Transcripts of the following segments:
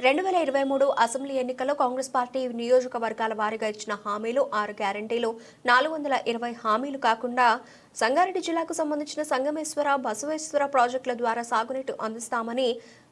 రెండు వేల ఇరవై మూడు అసెంబ్లీ ఎన్నికల్లో కాంగ్రెస్ పార్టీ నియోజకవర్గాల వారీగా ఇచ్చిన హామీలు ఆరు గ్యారంటీలు నాలుగు వందల ఇరవై హామీలు కాకుండా సంగారెడ్డి జిల్లాకు సంబంధించిన సంగమేశ్వర బసవేశ్వర ప్రాజెక్టుల ద్వారా సాగునీటి అందిస్తామని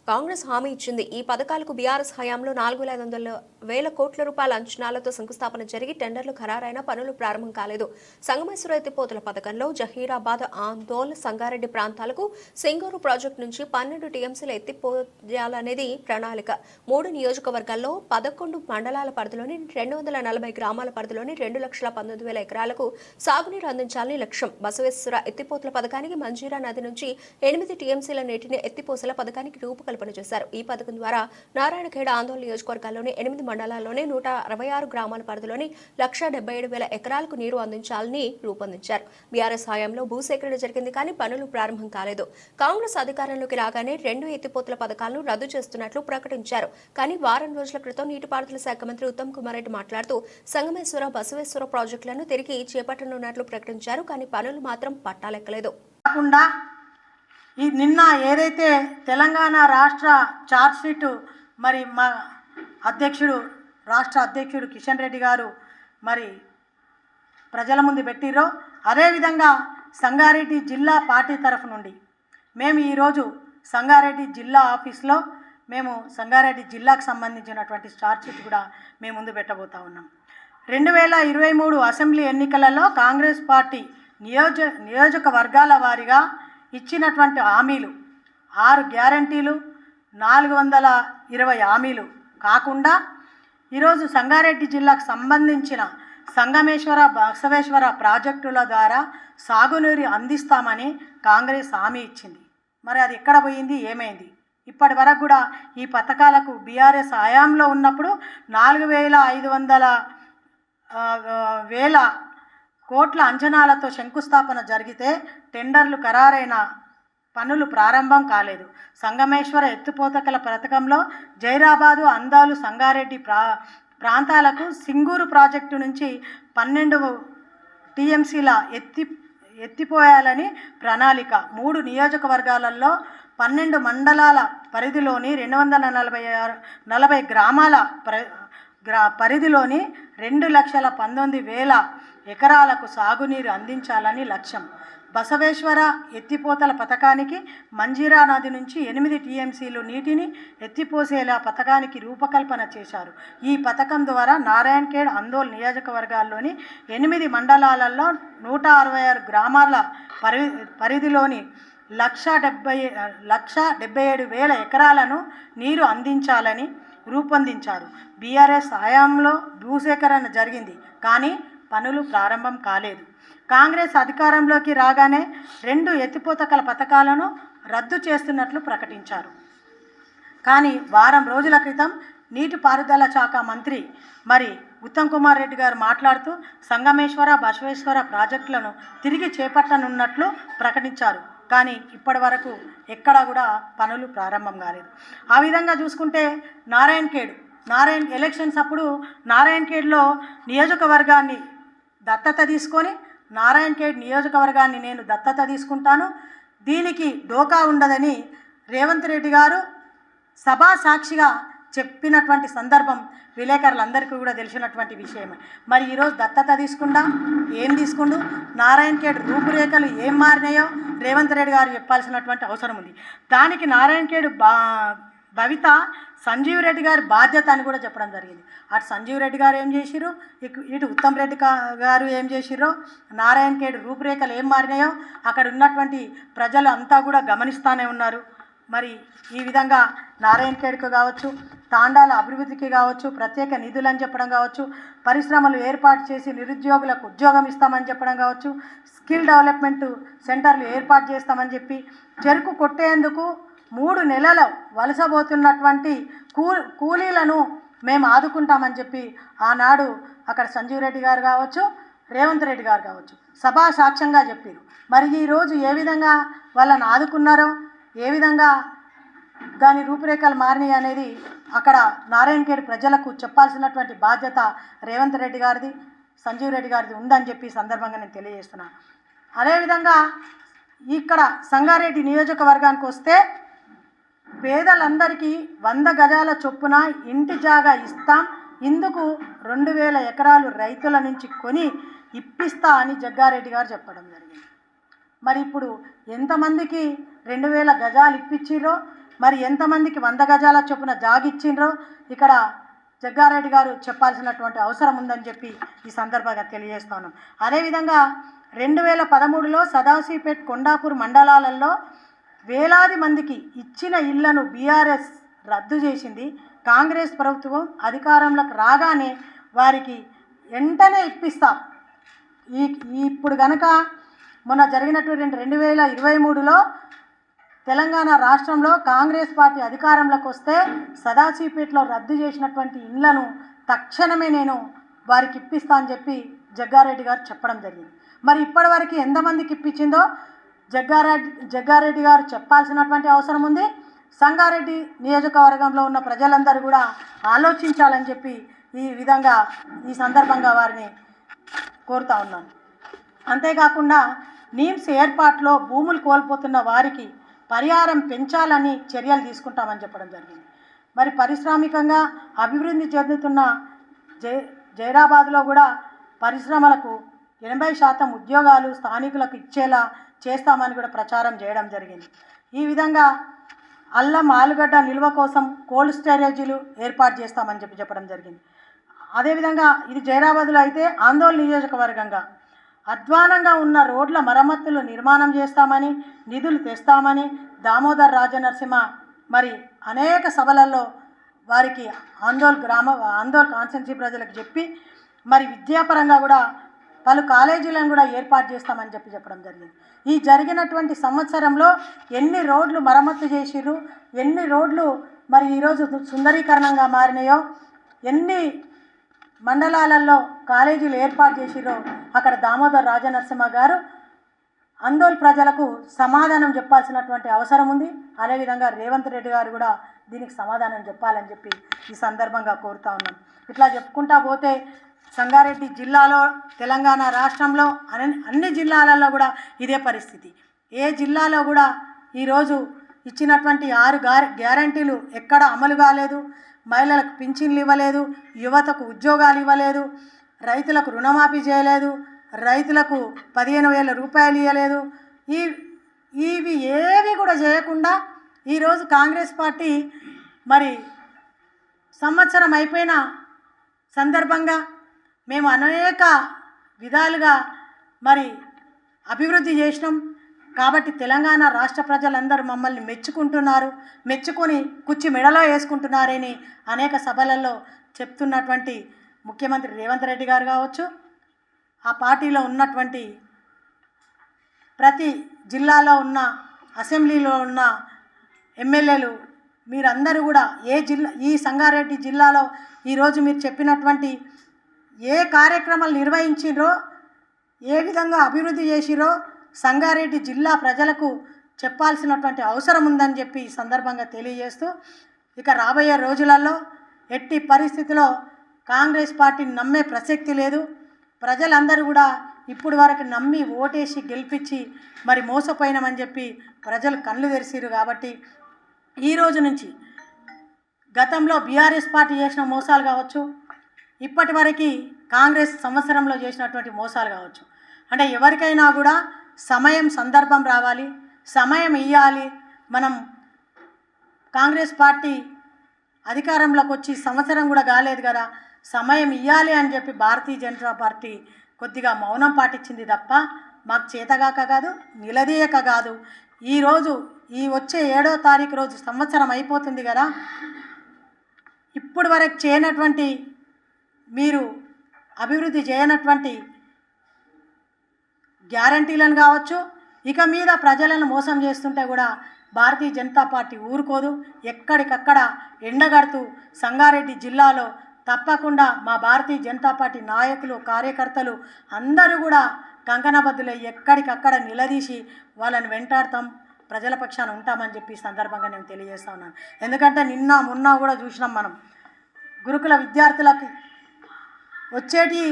కాంగ్రెస్ హామీ ఇచ్చింది. ఈ పథకాలకు బీఆర్ఎస్ హయాంలో నాలుగు వేల ఐదు వందల వేల కోట్ల రూపాయల అంచనాలతో శంకుస్థాపన జరిగి టెండర్లు ఖరారైన పనులు ప్రారంభం కాలేదు. సంగమేశ్వర ఎత్తిపోతల పథకంలో జహీరాబాద్ ఆందోళ్ సంగారెడ్డి ప్రాంతాలకు సింగూరు ప్రాజెక్టు నుంచి పన్నెండు టీఎంసీల ఎత్తిపోయాలనేది ప్రణాళిక. మూడు నియోజకవర్గాల్లో పదకొండు మండలాల పరిధిలోని రెండు వందల నలభై గ్రామాల పరిధిలోని రెండు లక్షల పంతొమ్మిది వేల ఎకరాలకు సాగునీరు అందించాలని లక్ష్యం. బసవేశ్వర ఎత్తిపోతల పథకానికి మంజీరా నది నుంచి ఎనిమిది టీఎంసీల నీటిని ఎత్తిపోసల పథకానికి రూపకల్పన చేశారు ఈ పథకం ద్వారా నారాయణఖేడ ఆందోళన నియోజకవర్గాల్లోని ఎనిమిది మండలాల్లోని నూట అరవై ఆరు గ్రామాల పరిధిలోని లక్ష డెబ్బై ఏడు వేల ఎకరాలకు నీరు అందించాలని రూపొందించారు. బీఆర్ఎస్ హయాంలో భూసేకరణ జరిగింది కానీ పనులు ప్రారంభం కాలేదు. కాంగ్రెస్ అధికారంలోకి రాగానే రెండు ఎత్తిపోతుల పథకాలను రద్దు చేస్తున్నట్లు ప్రకటించారు. కానీ వారం రోజుల క్రితం నీటిపారుదల శాఖ మంత్రి ఉత్తమ్ కుమార్ రెడ్డి మాట్లాడుతూ సంగమేశ్వర బసవేశ్వర ప్రాజెక్టులను తిరిగి చేపట్టనున్నట్లు ప్రకటించారు. కానీ పనులు మాత్రం పట్టాలెక్కలేదు. కాకుండా ఈ నిన్న ఏదైతే తెలంగాణ రాష్ట్ర చార్జ్షీటు మరి మా అధ్యక్షుడు రాష్ట్ర అధ్యక్షుడు కిషన్ రెడ్డి గారు మరి ప్రజల ముందు పెట్టిరో అదేవిధంగా సంగారెడ్డి జిల్లా పార్టీ తరఫు నుండి మేము ఈరోజు సంగారెడ్డి జిల్లా ఆఫీస్లో మేము సంగారెడ్డి జిల్లాకు సంబంధించినటువంటి చార్జ్షీట్ కూడా మేము ముందు పెట్టబోతా ఉన్నాం. రెండు వేల ఇరవై మూడు అసెంబ్లీ ఎన్నికలలో కాంగ్రెస్ పార్టీ నియోజ నియోజకవర్గాల వారీగా ఇచ్చినటువంటి హామీలు. ఆరు గ్యారంటీలు నాలుగు వందల ఇరవై హామీలు. కాకుండా ఈరోజు సంగారెడ్డి జిల్లాకు సంబంధించిన సంగమేశ్వర బసవేశ్వర ప్రాజెక్టుల ద్వారా సాగునీరు అందిస్తామని కాంగ్రెస్ హామీ ఇచ్చింది. మరి అది ఎక్కడ పోయింది? ఏమైంది? ఇప్పటి వరకు కూడా ఈ పథకాలకు బీఆర్ఎస్ హయాంలో ఉన్నప్పుడు నాలుగు వేల ఐదు వందల వేల కోట్ల అంచనాలతో శంకుస్థాపన జరిగితే టెండర్లు ఖరారైన పనులు ప్రారంభం కాలేదు. సంగమేశ్వర ఎత్తుపోతకల పథకంలో జైరాబాదు అందాలు సంగారెడ్డి ప్రా ప్రాంతాలకు సింగూరు ప్రాజెక్టు నుంచి పన్నెండు టీఎంసీల ఎత్తి ఎత్తిపోయాలని ప్రణాళిక. మూడు నియోజకవర్గాలలో పన్నెండు మండలాల పరిధిలోని రెండు వందల నలభై ఆరు నలభై గ్రామాల ప్ర గ్రా పరిధిలోని రెండు లక్షల పంతొమ్మిది వేల ఎకరాలకు సాగునీరు అందించాలని లక్ష్యం. బసవేశ్వర ఎత్తిపోతల పథకానికి మంజీరా నది నుంచి ఎనిమిది టీఎంసీలు నీటిని ఎత్తిపోసేలా పథకానికి రూపకల్పన చేశారు. ఈ పథకం ద్వారా నారాయణఖేడ్ అందోల్ నియోజకవర్గాల్లోని ఎనిమిది మండలాలలో నూట అరవై ఆరు గ్రామాల పరి పరిధిలోని లక్ష డెబ్బై లక్ష డెబ్బై ఏడు వేల ఎకరాలను నీరు అందించాలని రూపొందించారు. బీఆర్ఎస్ హయాంలో భూసేకరణ జరిగింది కానీ పనులు ప్రారంభం కాలేదు. కాంగ్రెస్ అధికారంలోకి రాగానే రెండు ఎత్తిపోతకల పథకాలను రద్దు చేస్తున్నట్లు ప్రకటించారు. కానీ వారం రోజుల క్రితం నీటిపారుదల శాఖ మంత్రి మరి ఉత్తమ్ కుమార్ రెడ్డి గారు మాట్లాడుతూ సంగమేశ్వర బసవేశ్వర ప్రాజెక్టులను తిరిగి చేపట్టనున్నట్లు ప్రకటించారు. కానీ ఇప్పటి వరకు ఎక్కడా కూడా పనులు ప్రారంభం కాలేదు. ఆ విధంగా చూసుకుంటే నారాయణ ఖేడ్ నారాయణ్ ఎలక్షన్స్ అప్పుడు నారాయణ ఖేడ్లో నియోజకవర్గాన్ని దత్తత తీసుకొని నారాయణ ఖేడ్ నియోజకవర్గాన్ని నేను దత్తత తీసుకుంటాను. దీనికి డోకా ఉండదని రేవంత్ రెడ్డి గారు సభా సాక్షిగా చెప్పినటువంటి సందర్భం విలేకరులందరికీ కూడా తెలిసినటువంటి విషయమే మరి ఈరోజు దత్తత తీసుకుండా ఏం తీసుకుండు? నారాయణ ఖేడ్ రూపురేఖలు ఏం మారినాయో రేవంత్ రెడ్డి గారు చెప్పాల్సినటువంటి అవసరం ఉంది. దానికి నారాయణ ఖేడ్ బా భవిత సంజీవ్ రెడ్డి గారి బాధ్యత అని కూడా చెప్పడం జరిగింది. అటు సంజీవ్ రెడ్డి గారు ఏం చేసిర్రు? ఇటు ఇటు ఉత్తమ్ రెడ్డి గారు ఏం చేసిర్రో? నారాయణ ఖేడ్ రూపురేఖలు ఏం మారినాయో? అక్కడ ఉన్నటువంటి ప్రజలు అంతా కూడా గమనిస్తూనే ఉన్నారు. మరి ఈ విధంగా నారాయణ ఖేడ్కు కావచ్చు తాండాల అభివృద్ధికి కావచ్చు ప్రత్యేక నిధులు అని చెప్పడం కావచ్చు పరిశ్రమలు ఏర్పాటు చేసి నిరుద్యోగులకు ఉద్యోగం ఇస్తామని చెప్పడం కావచ్చు స్కిల్ డెవలప్మెంట్ సెంటర్లు ఏర్పాటు చేస్తామని చెప్పి చెరుకు కొట్టేందుకు మూడు నెలలు వలసబోతున్నటువంటి కూ కూలీలను మేము ఆదుకుంటామని చెప్పి ఆనాడు అక్కడ సంజీవ్ రెడ్డి గారు కావచ్చు రేవంత్ రెడ్డి గారు కావచ్చు సభా సాక్ష్యంగా చెప్పారు. మరి ఈరోజు ఏ విధంగా వాళ్ళని ఆదుకున్నారో ఏ విధంగా దాని రూపురేఖలు మారినాయి అనేది అక్కడ నారాయణఖేడ్ ప్రజలకు చెప్పాల్సినటువంటి బాధ్యత రేవంత్ రెడ్డి గారిది సంజీవ్ రెడ్డి గారిది ఉందని చెప్పి సందర్భంగా నేను తెలియజేస్తున్నాను అదేవిధంగా ఇక్కడ సంగారెడ్డి నియోజకవర్గానికి వస్తే పేదలందరికీ వంద గజాల చొప్పున ఇంటి జాగా ఇస్తాం. ఇందుకు రెండు వేల ఎకరాలు రైతుల నుంచి కొని ఇప్పిస్తా అని జగ్గారెడ్డి గారు చెప్పడం జరిగింది. మరి ఇప్పుడు ఎంతమందికి రెండు వేల గజాలు ఇప్పించిరో మరి ఎంతమందికి వంద గజాల చొప్పున జాగిచ్చిండ్రో ఇక్కడ జగ్గారెడ్డి గారు చెప్పాల్సినటువంటి అవసరం ఉందని చెప్పి ఈ సందర్భంగా తెలియజేస్తున్నాం అదేవిధంగా రెండు వేల పదమూడులో సదాశివపేట్ కొండాపూర్ మండలాలలో వేలాది మందికి ఇచ్చిన ఇళ్ళను బీఆర్ఎస్ రద్దు చేసింది. కాంగ్రెస్ ప్రభుత్వం అధికారంలోకి రాగానే వారికి వెంటనే ఇప్పిస్తాం. ఈ ఈ- ఇప్పుడు గనక మొన్న జరిగినటువంటి రెండు వేల ఇరవై మూడులో తెలంగాణ రాష్ట్రంలో కాంగ్రెస్ పార్టీ అధికారంలోకి వస్తే సదాశివపేటలో రద్దు చేసినటువంటి ఇండ్లను తక్షణమే నేను వారికి ఇప్పిస్తా అని చెప్పి జగ్గారెడ్డి గారు చెప్పడం జరిగింది. మరి ఇప్పటివరకు ఎంతమందికి ఇప్పించిందో జగ్గారెడ్డి జగ్గారెడ్డి గారు చెప్పాల్సినటువంటి అవసరం ఉంది. సంగారెడ్డి నియోజకవర్గంలో ఉన్న ప్రజలందరూ కూడా ఆలోచించాలని చెప్పి ఈ విధంగా ఈ సందర్భంగా వారిని కోరుతా ఉన్నాను. అంతేకాకుండా నీమ్స్ ఏర్పాటులో భూములు కోల్పోతున్న వారికి పరిహారం పెంచాలని చర్యలు తీసుకుంటామని చెప్పడం జరిగింది. మరి పారిశ్రామికంగా అభివృద్ధి చెందుతున్న జై జైరాబాద్లో కూడా పరిశ్రమలకు ఎనభై శాతం ఉద్యోగాలు స్థానికులకు ఇచ్చేలా చేస్తామని కూడా ప్రచారం చేయడం జరిగింది. ఈ విధంగా అల్లం ఆలుగడ్డ నిల్వ కోసం కోల్డ్ స్టోరేజీలు ఏర్పాటు చేస్తామని చెప్పి చెప్పడం జరిగింది. అదేవిధంగా ఇది జైరాబాద్లో అయితే ఆందోళన నియోజకవర్గంగా అధ్వానంగా ఉన్న రోడ్ల మరమ్మతులు నిర్మాణం చేస్తామని నిధులు తెస్తామని దామోదర్ రాజనరసింహ మరి అనేక సభలలో వారికి ఆందోళ్ గ్రామ ఆందోళ్ కాన్స్టెన్సీ ప్రజలకు చెప్పి మరి విద్యాపరంగా కూడా పలు కాలేజీలను కూడా ఏర్పాటు చేస్తామని చెప్పి చెప్పడం జరిగింది. ఈ జరిగినటువంటి సంవత్సరంలో ఎన్ని రోడ్లు మరమ్మతు చేసిర్రు ఎన్ని రోడ్లు మరి ఈరోజు సుందరీకరణంగా మారినాయో ఎన్ని మండలాలలో కాలేజీలు ఏర్పాటు చేసిరో అక్కడ దామోదర్ రాజనరసింహ గారు. అందోల్ ప్రజలకు సమాధానం చెప్పాల్సినటువంటి అవసరం ఉంది. అదేవిధంగా రేవంత్ రెడ్డి గారు కూడా దీనికి సమాధానం చెప్పాలని చెప్పి ఈ సందర్భంగా కోరుతా ఉన్నాం. ఇట్లా చెప్పుకుంటా పోతే సంగారెడ్డి జిల్లాలో తెలంగాణ రాష్ట్రంలో అన్ని అన్ని జిల్లాలలో కూడా ఇదే పరిస్థితి. ఏ జిల్లాలో కూడా ఈరోజు ఇచ్చినటువంటి ఆరు గార గ్యారంటీలు ఎక్కడ అమలు కాలేదు. మహిళలకు పింఛన్లు ఇవ్వలేదు యువతకు ఉద్యోగాలు ఇవ్వలేదు రైతులకు రుణమాఫీ చేయలేదు రైతులకు పదిహేను వేల రూపాయలు ఇవ్వలేదు ఈ ఇవి ఏవి కూడా చేయకుండా ఈరోజు కాంగ్రెస్ పార్టీ మరి సంవత్సరం అయిపోయిన సందర్భంగా మేము అనేక విధాలుగా మరి అభివృద్ధి చేసినాం. కాబట్టి తెలంగాణ రాష్ట్ర ప్రజలందరూ మమ్మల్ని మెచ్చుకుంటున్నారు మెచ్చుకొని కుచ్చి మెడలో వేసుకుంటున్నారని అనేక సభలలో చెప్తున్నటువంటి ముఖ్యమంత్రి రేవంత్ రెడ్డి గారు కావచ్చు ఆ పార్టీలో ఉన్నటువంటి ప్రతి జిల్లాలో ఉన్న అసెంబ్లీలో ఉన్న ఎమ్మెల్యేలు మీరందరూ కూడా ఏ జిల్లా ఈ సంగారెడ్డి జిల్లాలో ఈరోజు మీరు చెప్పినటువంటి ఏ కార్యక్రమాలు నిర్వహించిరో ఏ విధంగా అభివృద్ధి చేసిరో సంగారెడ్డి జిల్లా ప్రజలకు చెప్పాల్సినటువంటి అవసరం ఉందని చెప్పి ఈ సందర్భంగా తెలియజేస్తూ ఇక రాబోయే రోజులలో ఎట్టి పరిస్థితిలో కాంగ్రెస్ పార్టీని నమ్మే ప్రసక్తి లేదు. ప్రజలందరూ కూడా ఇప్పుడు వరకు నమ్మి ఓటేసి గెలిపించి మరి మోసపోయినామని చెప్పి ప్రజలు కళ్ళు తెరిసిరు కాబట్టి ఈ రోజు నుంచి గతంలో బీఆర్ఎస్ పార్టీ చేసిన మోసాలు కావచ్చు ఇప్పటి వరకు కాంగ్రెస్ సంవత్సరంలో చేసినటువంటి మోసాలు కావచ్చు. అంటే ఎవరికైనా కూడా సమయం సందర్భం రావాలి సమయం ఇవ్వాలి మనం కాంగ్రెస్ పార్టీ అధికారంలోకి వచ్చి సంవత్సరం కూడా కాలేదు కదా సమయం ఇవ్వాలి అని చెప్పి భారతీయ జనతా పార్టీ కొద్దిగా మౌనం పాటించింది తప్ప మాకు చేతగాక కాదు నిలదీయక కాదు. ఈరోజు ఈ వచ్చే ఏడో తారీఖు రోజు సంవత్సరం అయిపోతుంది కదా. ఇప్పుడు వరకు చేయనటువంటి మీరు అభివృద్ధి చేయనటువంటి గ్యారంటీలను కావచ్చు ఇక మీద ప్రజలను మోసం చేస్తుంటే కూడా భారతీయ జనతా పార్టీ ఊరుకోదు. ఎక్కడికక్కడ ఎండగడుతూ సంగారెడ్డి జిల్లాలో తప్పకుండా మా భారతీయ జనతా పార్టీ నాయకులు కార్యకర్తలు అందరూ కూడా కంకణబద్దులై ఎక్కడికక్కడ నిలదీసి వాళ్ళని వెంటాడతాం. ప్రజల పక్షాన ఉంటామని చెప్పి సందర్భంగా నేను తెలియజేస్తా ఉన్నాను. ఎందుకంటే నిన్న మొన్న కూడా చూసినాం మనం. గురుకుల విద్యార్థులకి వచ్చేటి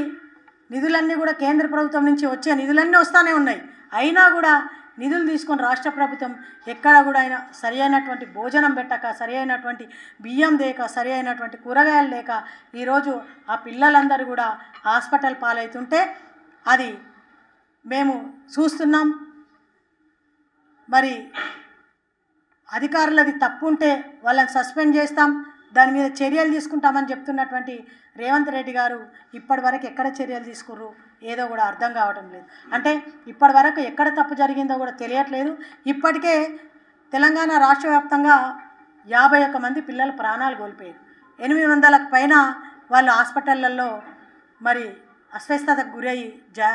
నిధులన్నీ కూడా కేంద్ర ప్రభుత్వం నుంచి వచ్చే నిధులన్నీ వస్తూనే ఉన్నాయి. అయినా కూడా నిధులు తీసుకొని రాష్ట్ర ప్రభుత్వం ఎక్కడ కూడా అయినా సరి అయినటువంటి భోజనం పెట్టక సరి అయినటువంటి బియ్యం లేక సరి అయినటువంటి కూరగాయలు లేక ఈరోజు ఆ పిల్లలందరూ కూడా హాస్పిటల్ పాలవుతుంటే అది మేము చూస్తున్నాం. మరి అధికారులది తప్పు ఉంటే వాళ్ళని సస్పెండ్ చేస్తాం. దాని మీద చర్యలు తీసుకుంటామని చెప్తున్నటువంటి రేవంత్ రెడ్డి గారు ఇప్పటి వరకు ఎక్కడ చర్యలు తీసుకుర్రు ఏదో కూడా అర్థం కావడం లేదు. అంటే ఇప్పటి వరకు ఎక్కడ తప్పు జరిగిందో కూడా తెలియట్లేదు. ఇప్పటికే తెలంగాణ రాష్ట్ర వ్యాప్తంగా యాభై ఒక్క మంది పిల్లలు ప్రాణాలు కోల్పోయారు. ఎనిమిది వందలకు పైన వాళ్ళు హాస్పిటళ్ళల్లో మరి అస్వస్థతకు గురయ్యి జా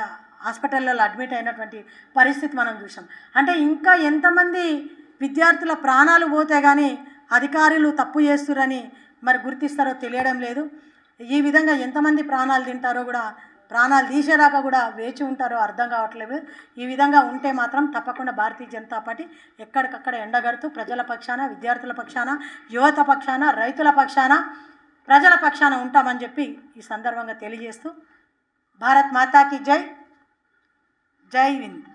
హాస్పిటల్లో అడ్మిట్ అయినటువంటి పరిస్థితి మనం చూసాం. అంటే ఇంకా ఎంతమంది విద్యార్థుల ప్రాణాలు పోతే కానీ అధికారులు తప్పు చేస్తురని మరి గుర్తిస్తారో తెలియడం లేదు. ఈ విధంగా ఎంతమంది ప్రాణాలు తింటారో కూడా ప్రాణాలు తీసేదాకా కూడా వేచి ఉంటారో అర్థం కావట్లేదు. ఈ విధంగా ఉంటే మాత్రం తప్పకుండా భారతీయ జనతా పార్టీ ఎక్కడికక్కడ ఎండగడుతూ ప్రజల పక్షాన విద్యార్థుల పక్షాన యువత పక్షాన రైతుల పక్షాన ప్రజల పక్షాన ఉంటామని చెప్పి ఈ సందర్భంగా తెలియజేస్తూ భారత్ మాతాకి జై జై హింద్.